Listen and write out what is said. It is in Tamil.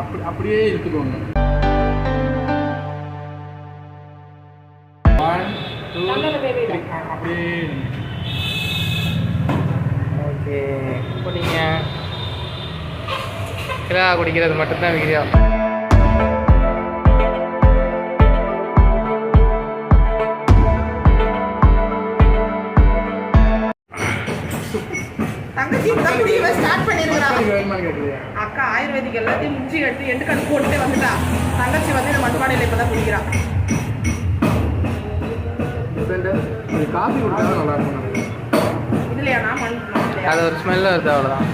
அப்படி அப்படியே தான். அப்படியே ஓகே. கிரா குடிக்கிறது மட்டும்தான் வீடியோ. தங்கச்சி இப்பதான் குடிக்கவே ஸ்டார்ட் கேட்குறியா அக்கா ஆயுர்வேதிக் எல்லாத்தையும் முடிச்சு எடுத்து எண்டு கணக்கு போட்டுட்டே வந்துட்டா. தங்கச்சி வந்து இந்த மண்பானையில் இப்பதான் குடிக்கிறான் அது காஃபி குடிச்சா நல்லா இருக்கும் நமக்கு. இதுலையா நான் மண்? அது ஒரு ஸ்மெல் வருது அவ்வளோதான்